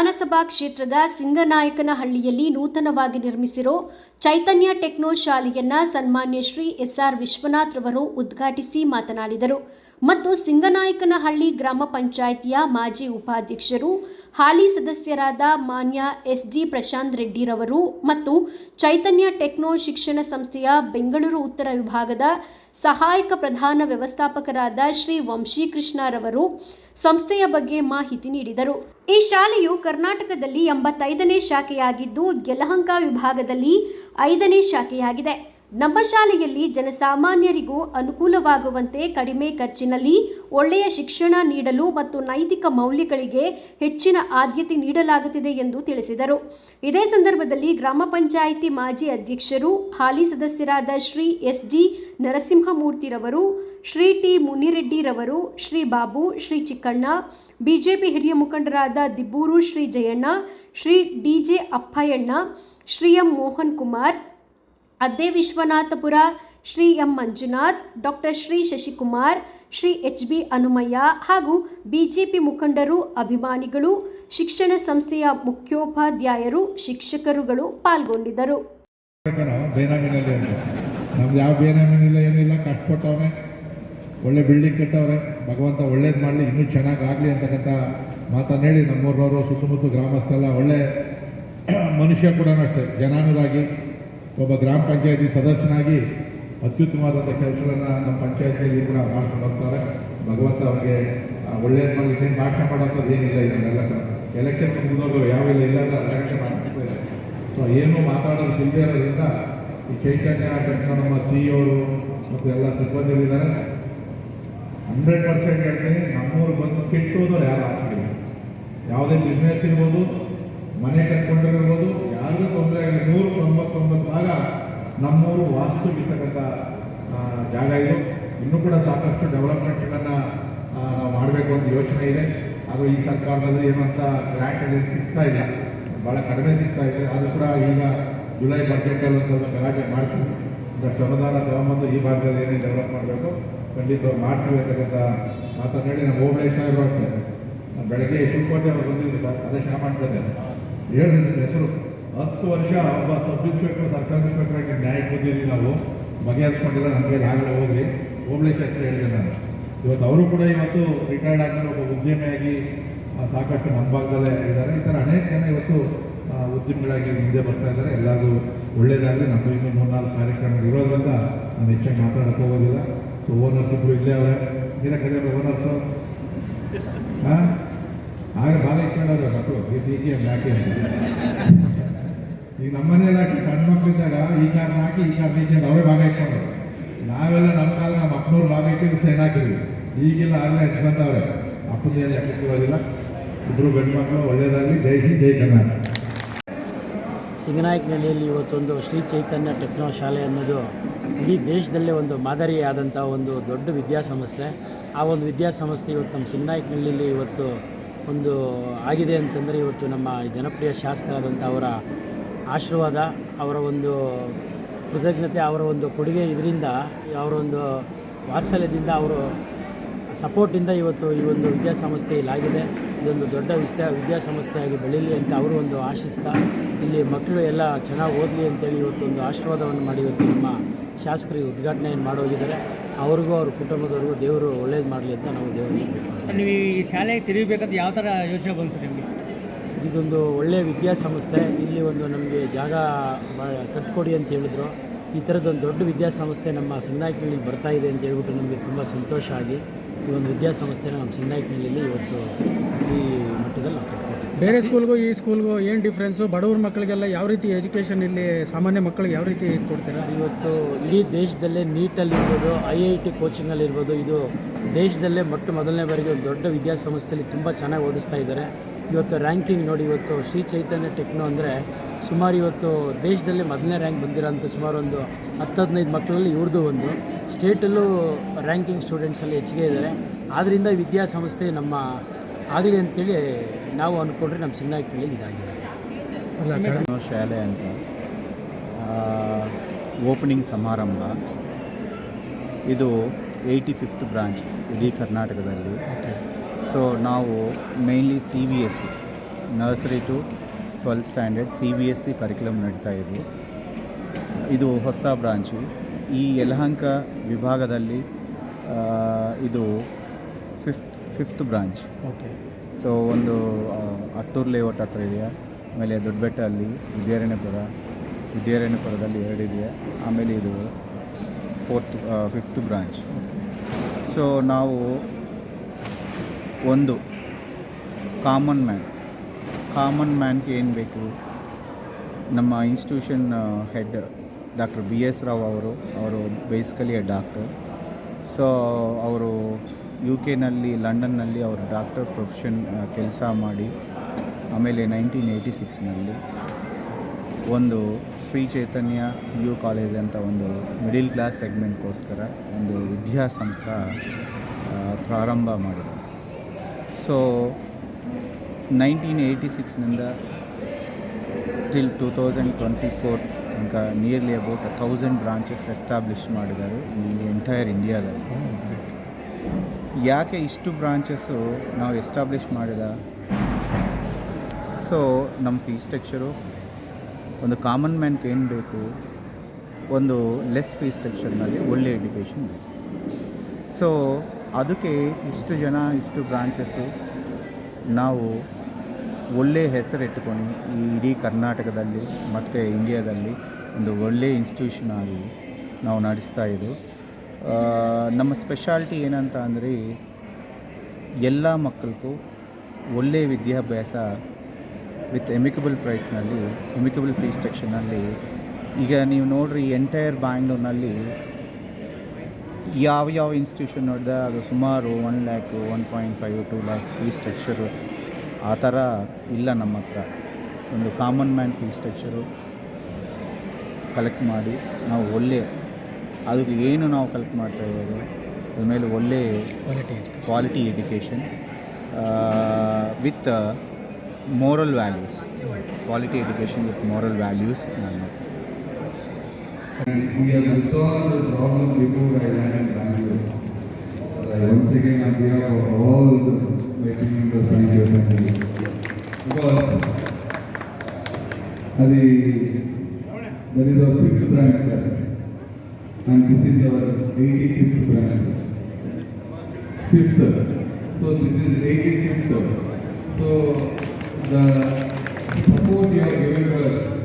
ವಿಧಾನಸಭಾ ಕ್ಷೇತ್ರದ ಸಿಂಗನಾಯಕನಹಳ್ಳಿಯಲ್ಲಿ ನೂತನವಾಗಿ ನಿರ್ಮಿಸಿರೋ ಚೈತನ್ಯ ಟೆಕ್ನೋ ಶಾಲೆಯನ್ನ ಸನ್ಮಾನ್ಯ ಶ್ರೀ ಎಸ್ಆರ್ ವಿಶ್ವನಾಥ್ ರವರು ಉದ್ಘಾಟಿಸಿ ಮಾತನಾಡಿದರು. ಮತ್ತು ಸಿಂಗನಾಯಕನಹಳ್ಳಿ ಗ್ರಾಮ ಪಂಚಾಯಿತಿಯ ಮಾಜಿ ಉಪಾಧ್ಯಕ್ಷರು, ಹಾಲಿ ಸದಸ್ಯರಾದ ಮಾನ್ಯ ಎಸ್ಜಿ ಪ್ರಶಾಂತ್ ರೆಡ್ಡಿರವರು ಮತ್ತು ಚೈತನ್ಯ ಟೆಕ್ನೋ ಶಿಕ್ಷಣ ಸಂಸ್ಥೆಯ ಬೆಂಗಳೂರು ಉತ್ತರ ವಿಭಾಗದ ಸಹಾಯಕ ಪ್ರಧಾನ ವ್ಯವಸ್ಥಾಪಕರಾದ ಶ್ರೀ ವಂಶೀಕೃಷ್ಣರವರು ಸಂಸ್ಥೆಯ ಬಗ್ಗೆ ಮಾಹಿತಿ ನೀಡಿದರು. ಈ ಶಾಲೆಯು ಕರ್ನಾಟಕದಲ್ಲಿ ಎಂಬತ್ತೈದನೇ ಶಾಖೆಯಾಗಿದ್ದು, ಯಲಹಂಕ ವಿಭಾಗದಲ್ಲಿ ಐದನೇ ಶಾಖೆಯಾಗಿದೆ. ನಮ್ಮ ಶಾಲೆಯಲ್ಲಿ ಜನಸಾಮಾನ್ಯರಿಗೂ ಅನುಕೂಲವಾಗುವಂತೆ ಕಡಿಮೆ ಖರ್ಚಿನಲ್ಲಿ ಒಳ್ಳೆಯ ಶಿಕ್ಷಣ ನೀಡಲು ಮತ್ತು ನೈತಿಕ ಮೌಲ್ಯಗಳಿಗೆ ಹೆಚ್ಚಿನ ಆದ್ಯತೆ ನೀಡಲಾಗುತ್ತಿದೆ ಎಂದು ತಿಳಿಸಿದರು. ಇದೇ ಸಂದರ್ಭದಲ್ಲಿ ಗ್ರಾಮ ಪಂಚಾಯಿತಿ ಮಾಜಿ ಅಧ್ಯಕ್ಷರು, ಹಾಲಿ ಸದಸ್ಯರಾದ ಶ್ರೀ ಎಸ್ ಜಿ ನರಸಿಂಹಮೂರ್ತಿರವರು, ಶ್ರೀ ಟಿ ಮುನಿರೆಡ್ಡಿರವರು, ಶ್ರೀ ಬಾಬು, ಶ್ರೀ ಚಿಕ್ಕಣ್ಣ ಬಿಜೆಪಿ ಹಿರಿಯ ಮುಖಂಡರಾದ Dibbur Shri Jayanna, Shri D J Appayyanna, Shri M Mohan Kumar, Adde Vishwanathapura Shri M Manjunath, doctor Shri Shashikumar, Shri H B Anumayya ಹಾಗೂ ಬಿಜೆಪಿ ಮುಖಂಡರು, ಅಭಿಮಾನಿಗಳು, ಶಿಕ್ಷಣ ಸಂಸ್ಥೆಯ ಮುಖ್ಯೋಪಾಧ್ಯಾಯರು, ಶಿಕ್ಷಕರುಗಳು ಪಾಲ್ಗೊಂಡಿದ್ದರು. ಒಳ್ಳೆ ಬಿಲ್ಡಿಂಗ್ ಕಟ್ಟವ್ರೆ. ಭಗವಂತ ಒಳ್ಳೇದು ಮಾಡಲಿ, ಇನ್ನೂ ಚೆನ್ನಾಗಿ ಆಗಲಿ ಅಂತಕ್ಕಂಥ ಮಾತನ್ನು ಹೇಳಿ ನಮ್ಮೂರವರು, ಸುತ್ತಮುತ್ತ ಗ್ರಾಮಸ್ಥರೆಲ್ಲ ಒಳ್ಳೆ ಮನುಷ್ಯ ಕೂಡ ಅಷ್ಟೇ. ಜನಾನುರಾಗಿ, ಒಬ್ಬ ಗ್ರಾಮ ಪಂಚಾಯತಿ ಸದಸ್ಯನಾಗಿ ಅತ್ಯುತ್ತಮವಾದಂಥ ಕೆಲಸಗಳನ್ನು ನಮ್ಮ ಪಂಚಾಯತಿಯಲ್ಲಿ ಕೂಡ ಮಾಡ್ಕೊಂಡು ಹೋಗ್ತಾರೆ. ಭಗವಂತ ಅವ್ರಿಗೆ ಒಳ್ಳೇದು ಮಾಡಿ ಇನ್ನೇನು ಭಾಷಣ ಮಾಡೋಂಥದ್ದು ಏನಿಲ್ಲ ಇದನ್ನೆಲ್ಲ ಎಲೆಕ್ಷನ್ ಮುಗಿದವರು ಯಾವೆಲ್ಲ ಇಲ್ಲ ಗಂಟೆ ಮಾಡ್ತಿದ್ದಾರೆ ಸೊ ಏನು ಮಾತಾಡೋದು ಇಲ್ಲದೆ ಇರೋದ್ರಿಂದ ಈ ಚೈತನ್ಯ ನಮ್ಮ ಸಿ ಅವರು ಮತ್ತು ಎಲ್ಲ ಸಿಬ್ಬಂದಿಗಳಿದ್ದಾರೆ ಹಂಡ್ರೆಡ್ ಪರ್ಸೆಂಟ್ ಹೇಳ್ತೀನಿ ನಮ್ಮೂರು ಬಂದು ಕೆಟ್ಟೋದವ್ರು ಯಾರು ಆಗ್ತಿಲ್ಲ ಯಾವುದೇ ಬಿಸ್ನೆಸ್ ಇರ್ಬೋದು, ಮನೆ ಕಟ್ಕೊಂಡಿರ್ಬೋದು ಯಾರಿಗೂ ತೊಂದರೆ ಆಗಲಿ ನೂರು ತೊಂಬತ್ತೊಂಬತ್ತು ಭಾಗ ನಮ್ಮೂರು ವಾಸ್ತು ಇರ್ತಕ್ಕಂಥ ಜಾಗ ಇದೆ. ಇನ್ನೂ ಕೂಡ ಸಾಕಷ್ಟು ಡೆವಲಪ್ಮೆಂಟ್ಗಳನ್ನು ನಾವು ಮಾಡಬೇಕು ಅಂತ ಯೋಚನೆ ಇದೆ. ಅದು ಈ ಸರ್ಕಾರದಲ್ಲಿ ಏನು ಅಂತ ಗ್ರ್ಯಾಂಟ್ ಏನು ಸಿಗ್ತಾ ಇಲ್ಲ. ಭಾಳ ಕಡಿಮೆ ಸಿಗ್ತಾ ಇದೆ. ಅದು ಕೂಡ ಈಗ ಜುಲೈ ಬಜೆಟಲ್ಲಿ ಒಂದು ಸ್ವಲ್ಪ ಗಲಾಟೆ ಮಾಡ್ತೀವಿ. ಒಂದಷ್ಟು ಅನುದಾನ ಈ ಭಾಗದಲ್ಲಿ ಏನೇನು ಡೆವಲಪ್ ಮಾಡಬೇಕು. ಖಂಡಿತ ಮಾಡ್ತೀವಿ ಅಂತಕ್ಕಂಥ ಮಾತನ್ನು ಹೇಳಿ ನಮ್ಮ ಓಬಳೇಶ್ ಸಾಹೇಬರು ನಾನು ಬೆಳಗ್ಗೆ ಶಿವಕೋಟೆ ಅವ್ರು ಬಂದಿದ್ರು ಸರ್, ಅದೇ ಶ್ರಮ ಮಾಡ್ತಾರೆ ಹೇಳಿದ್ರು ಹೆಸರು. ಹತ್ತು ವರ್ಷ ಒಬ್ಬ ಸಬ್ ಇನ್ಸ್ಪೆಕ್ಟರ್ ಸರ್ಕಾರಿ ಇನ್ಸ್ಪೆಕ್ಟರ್ ಆಗಿ ನ್ಯಾಯಕ್ಕೆ ಬಂದಿದ್ದೀವಿ ನಾವು. ಬಗೆಹರಿಸ್ಕೊಂಡಿಲ್ಲ ನಮಗೆ ಆಗಲೇ ಹೋಗ್ರಿ ಓಬಳೇಶ್ ಹೆಸರು ಹೇಳಿದೆ ನಾನು. ಇವತ್ತು ಅವರು ಕೂಡ ಇವತ್ತು ರಿಟೈರ್ಡ್ ಆಗಿ ಒಬ್ಬ ಉದ್ಯಮಿಯಾಗಿ ಸಾಕಷ್ಟು ನಮ್ಮ ಭಾಗದಲ್ಲೇ ಇದ್ದಾರೆ. ಈ ಥರ ಅನೇಕ ಜನ ಇವತ್ತು ಉದ್ಯಮಿಗಳಾಗಿ ಮುಂದೆ ಬರ್ತಾ ಇದ್ದಾರೆ. ಎಲ್ಲರಿಗೂ ಒಳ್ಳೆಯದಾಗಲಿ ನಮ್ಮ ಇನ್ನೂ ಮೂರ್ನಾಲ್ಕು ಕಾರ್ಯಕ್ರಮಗಳು ಇರೋದ್ರಿಂದ ನಾನು ಹೆಚ್ಚಾಗಿ ಮಾತಾಡೋಕ್ಕೆ ಹೋಗೋದಿಲ್ಲ. ಓನರ್ಸ್ ಇಬ್ಬರು ಇಲ್ಲೇ ಅವರೇ ಇದಕ್ಕೆ ಓನರ್ಸು ಹಾಂ ಆಗ ಭಾಗ ಇಟ್ಕೊಂಡವ್ರೆ ಮಕ್ಕಳು ಹೀಗೆ ಯಾಕೆ ಈಗ ನಮ್ಮನೇಲಿ ಹಾಕಿ ಸಣ್ಣ ಮಕ್ಕಳಿದ್ದಾಗ ಈ ಕಾರಣ ಹಾಕಿ ಈ ಕಾರಣ ಅಂತ ಅವೇ ಭಾಗ ಇಟ್ಕೊಂಡ್ರು ನಾವೆಲ್ಲ ನಮ್ಮ ಕಾಲ ನಮ್ಮ ಅಪ್ಪನವ್ರು ಭಾಗ ಇಟ್ಟಿದ್ದು ಸೈನ್ ಹಾಕಿದ್ವಿ ಈಗೆಲ್ಲ ಆಗಲೇ ಹಚ್ಕೊಂತವ್ರೆ ಅಪ್ಪನ ಏನು ಯಾಕಿರೋದಿಲ್ಲ ಇಬ್ಬರು ಗಂಡು ಮಕ್ಕಳು ಒಳ್ಳೇದಾಗಲಿ ಜೈ ಹಿಂದ್ ಜೈ ಕರ್ನಾಟಕ ಸಿಂಗನಾಯಕನಹಳ್ಳಿಯಲ್ಲಿ ಇವತ್ತೊಂದು ಶ್ರೀ ಚೈತನ್ಯ ಟೆಕ್ನೋ ಶಾಲೆ ಅನ್ನೋದು ಇಡೀ ದೇಶದಲ್ಲೇ ಒಂದು ಮಾದರಿಯಾದಂಥ ಒಂದು ದೊಡ್ಡ ವಿದ್ಯಾಸಂಸ್ಥೆ. ಆ ಒಂದು ವಿದ್ಯಾಸಂಸ್ಥೆ ಇವತ್ತು ನಮ್ಮ ಸಿಂಗನಾಯಕನಹಳ್ಳಿಯಲ್ಲಿ ಇವತ್ತು ಒಂದು ಆಗಿದೆ ಅಂತಂದರೆ ಇವತ್ತು ನಮ್ಮ ಜನಪ್ರಿಯ ಶಾಸಕರಾದಂಥ ಅವರ ಆಶೀರ್ವಾದ, ಅವರ ಒಂದು ಕೃತಜ್ಞತೆ, ಅವರ ಒಂದು ಕೊಡುಗೆ ಇದರಿಂದ, ಅವರ ಒಂದು ವಾತ್ಸಲ್ಯದಿಂದ ಅವರು ಸಪೋರ್ಟಿಂದ ಇವತ್ತು ಈ ಒಂದು ವಿದ್ಯಾಸಂಸ್ಥೆ ಇಲ್ಲಾಗಿದೆ ಇದೊಂದು ದೊಡ್ಡ ವಿದ್ಯಾ ವಿದ್ಯಾಸಂಸ್ಥೆಯಾಗಿ ಬೆಳೀಲಿ ಅಂತ ಅವರು ಒಂದು ಆಶಿಸ್ತಾ. ಇಲ್ಲಿ ಮಕ್ಕಳು ಎಲ್ಲ ಚೆನ್ನಾಗಿ ಓದಲಿ ಅಂತೇಳಿ ಇವತ್ತು ಒಂದು ಆಶೀರ್ವಾದವನ್ನು ಮಾಡಿ ಇವತ್ತು ನಮ್ಮ ಶಾಸಕರಿಗೆ ಉದ್ಘಾಟನೆಯನ್ನು ಮಾಡೋಗಿದ್ದಾರೆ ಅವ್ರಿಗೂ ಅವ್ರ ಕುಟುಂಬದವ್ರಿಗೂ ದೇವರು ಒಳ್ಳೇದು ಮಾಡಲಿ ಅಂತ ನಾವು ದೇವರು ನೀವು ಈ ಶಾಲೆ ತಿರುಗಬೇಕಂತ ಯಾವ ಥರ ಯೋಚನೆ ಬಂತು ಸರ್ ನಿಮಗೆ? ಸರ್ ಇದೊಂದು ಒಳ್ಳೆಯ ವಿದ್ಯಾಸಂಸ್ಥೆ. ಇಲ್ಲಿ ಒಂದು ನಮಗೆ ಜಾಗ ಕಟ್ಕೊಡಿ ಅಂತ ಹೇಳಿದ್ರು. ಈ ಥರದ್ದೊಂದು ದೊಡ್ಡ ವಿದ್ಯಾಸಂಸ್ಥೆ ನಮ್ಮ ಸಿಂಗನಾಯಕನಹಳ್ಳಿ ಬರ್ತಾ ಇದೆ ಅಂತ ಹೇಳ್ಬಿಟ್ಟು ನಮಗೆ ತುಂಬ ಸಂತೋಷ ಆಗಿ. ಈ ಒಂದು ವಿದ್ಯಾಸಂಸ್ಥೆನ ನಮ್ಮ ಸಿಂಗನಾಯಕನಹಳ್ಳಿಲಿ ಇವತ್ತು ಈ ಮಟ್ಟದಲ್ಲಿ ನಾವು ಕಟ್ಕೊಳ್ತೀವಿ ಬೇರೆ ಸ್ಕೂಲ್ಗೂ ಈ ಸ್ಕೂಲ್ಗೂ ಏನು ಡಿಫ್ರೆನ್ಸು ಬಡವ್ರ ಮಕ್ಕಳಿಗೆಲ್ಲ ಯಾವ ರೀತಿ ಎಜುಕೇಷನ್ ಇಲ್ಲಿ ಸಾಮಾನ್ಯ ಮಕ್ಕಳಿಗೆ ಯಾವ ರೀತಿ ಇದು ಕೊಡ್ತೀರಾ ಇವತ್ತು ಇಡೀ ದೇಶದಲ್ಲೇ ನೀಟಲ್ಲಿರ್ಬೋದು ಐ ಐ ಟಿ ಕೋಚಿಂಗಲ್ಲಿರ್ಬೋದು ಇದು ದೇಶದಲ್ಲೇ ಮೊಟ್ಟ ಮೊದಲನೇ ಬಾರಿಗೆ ಒಂದು ದೊಡ್ಡ ವಿದ್ಯಾಸಂಸ್ಥೆಯಲ್ಲಿ ತುಂಬ ಚೆನ್ನಾಗಿ ಓದಿಸ್ತಾ ಇದ್ದಾರೆ. ಇವತ್ತು ರ್ಯಾಂಕಿಂಗ್ ನೋಡಿ ಇವತ್ತು ಶ್ರೀ ಚೈತನ್ಯ ಟೆಕ್ನೋ ಅಂದರೆ ಸುಮಾರು ಇವತ್ತು ದೇಶದಲ್ಲೇ ಮೊದಲನೇ ರ್ಯಾಂಕ್ ಬಂದಿರೋಂಥ ಸುಮಾರು ಒಂದು ಹತ್ತು ಹದಿನೈದು ಮಕ್ಕಳಲ್ಲಿ ಇವ್ರದ್ದು ಒಂದು. ಸ್ಟೇಟಲ್ಲೂ ರ್ಯಾಂಕಿಂಗ್ ಸ್ಟೂಡೆಂಟ್ಸಲ್ಲಿ ಹೆಚ್ಚಿಗೆ ಇದ್ದಾರೆ. ಆದ್ದರಿಂದ ವಿದ್ಯಾಸಂಸ್ಥೆ ನಮ್ಮ ಆಗಲಿ ಅಂತೇಳಿ ನಾವು ಅಂದ್ಕೊಂಡ್ರೆ ನಮ್ಮ ಸಿಂಗನಾಯಕನಲ್ಲಿ ಇದಾಗಿದೆ. ಶಾಲೆ ಅಂತ. ಓಪನಿಂಗ್ ಸಮಾರಂಭ. ಇದು ಏಯ್ಟಿ ಫಿಫ್ತ್ ಬ್ರಾಂಚ್ ಇಡೀ ಕರ್ನಾಟಕದಲ್ಲಿ. ಸೊ ನಾವು mainly C B S C nursery to twelfth standard C B S C curriculum ನಡೀತಾ ಇದೆ. ಇದು ಹೊಸ ಬ್ರಾಂಚು ಈ ಯಲಹಂಕ ವಿಭಾಗದಲ್ಲಿ ಇದು fifth fifth branch okay. So ಒಂದು ಅಟ್ಟೂರ್ ಲೇಔಟ್ ಹತ್ರ ಇದೆಯಾ? ಆಮೇಲೆ ದೊಡ್ಡಬೆಟ್ಟ ಅಲ್ಲಿ ವಿದ್ಯಾರಣ್ಯಪುರ ವಿದ್ಯಾರಣ್ಯಪುರದಲ್ಲಿ ಎರಡಿದೆಯಾ ಆಮೇಲೆ ಇದು ಫೋರ್ತ್ ಫಿಫ್ತ್ ಬ್ರಾಂಚ್ ಸೊ ನಾವು ಒಂದು ಕಾಮನ್ ಮ್ಯಾನ್ ಕಾಮನ್ ಮ್ಯಾನ್ಗೆ ಏನು ಬೇಕು? ನಮ್ಮ institution head doctor B S Rao ಅವರು ಅವರು ಬೇಸಿಕಲಿ ಡಾಕ್ಟರ್ ಸೊ ಅವರು ಯು ಕೆನಲ್ಲಿ ಲಂಡನ್ನಲ್ಲಿ ಅವರು ಡಾಕ್ಟರ್ ಪ್ರೊಫೆಷನ್ ಕೆಲಸ ಮಾಡಿ, ಆಮೇಲೆ ನೈನ್ಟೀನ್ ಏಯ್ಟಿ ಸಿಕ್ಸ್ನಲ್ಲಿ ಒಂದು ಶ್ರೀ ಚೈತನ್ಯ ಯು ಕಾಲೇಜ್ ಅಂತ ಒಂದು ಮಿಡಿಲ್ ಕ್ಲಾಸ್ ಸೆಗ್ಮೆಂಟ್ಗೋಸ್ಕರ ಒಂದು ವಿದ್ಯಾಸಂಸ್ಥೆ ಪ್ರಾರಂಭ ಮಾಡಿದರು. So nineteen eighty ಸಿಕ್ಸ್ನಿಂದ till two thousand twenty four nearly about thousand branches establish ಮಾಡಿದ್ದಾರೆ ಈ ಎಂಟೈರ್ ಇಂಡಿಯಾದಲ್ಲಿ ಯಾಕೆ ಇಷ್ಟು ಬ್ರಾಂಚಸ್ಸು ನಾವು ಎಸ್ಟಾಬ್ಲಿಷ್ ಮಾಡಿದ? ಸೊ ನಮ್ಮ ಫೀ ಸ್ಟ್ರಕ್ಚರು ಒಂದು ಕಾಮನ್ ಮ್ಯಾನ್ಗೆ ಏನು ಬೇಕು? ಒಂದು ಲೆಸ್ ಫೀ ಸ್ಟ್ರಕ್ಚರ್ನಲ್ಲಿ ಒಳ್ಳೆ ಎಜುಕೇಷನ್ ಬೇಕು. ಸೊ ಅದಕ್ಕೆ ಇಷ್ಟು ಜನ, ಇಷ್ಟು ಬ್ರಾಂಚಸ್ಸು ನಾವು ಒಳ್ಳೆಯ ಹೆಸರಿಟ್ಟುಕೊಂಡು ಈ ಇಡೀ ಕರ್ನಾಟಕದಲ್ಲಿ ಮತ್ತು ಇಂಡಿಯಾದಲ್ಲಿ ಒಂದು ಒಳ್ಳೆಯ ಇನ್ಸ್ಟಿಟ್ಯೂಷನ್ ಆಗಿ ನಾವು ನಡೆಸ್ತಾ ಇದ್ದು ನಮ್ಮ ಸ್ಪೆಷಾಲಿಟಿ ಏನಂತ ಅಂದರೆ ಎಲ್ಲ ಮಕ್ಕಳಿಗೂ ಒಳ್ಳೆಯ ವಿದ್ಯಾಭ್ಯಾಸ ವಿತ್ ಎಮಿಕಬಲ್ ಪ್ರೈಸ್ನಲ್ಲಿ ಎಮಿಕಬಲ್ ಫೀಸ್ ಸ್ಟ್ರಕ್ಷನ್ನಲ್ಲಿ ಈಗ ನೀವು ನೋಡ್ರಿ ಎಂಟೈರ್ ಬ್ಯಾಂಗ್ಳೂರ್ನಲ್ಲಿ ಯಾವ ಯಾವ ಇನ್ಸ್ಟಿಟ್ಯೂಷನ್ ನೋಡಿದೆ ಅದು ಸುಮಾರು one lakh one point five to lakhs fees structure ಆ ಥರ ಇಲ್ಲ ನಮ್ಮ ಹತ್ರ. ಒಂದು common man fee structure collect ಮಾಡಿ ನಾವು ಒಳ್ಳೆ ಅದಕ್ಕೆ ಏನು ನಾವು ಕಲೆಕ್ಟ್ ಮಾಡ್ತಾ ಇರೋದು? ಅದ್ರ ಮೇಲೆ ಒಳ್ಳೆ quality quality education with moral values quality education with moral values ನಾನು. And we have resolved the problem before I landed in Bangalore. Once again, on behalf of all the team thank you, thank you. Because the, there is a fifth branch, sir. And this is our 85th branch. Fifth. So this is 85th. So the support you have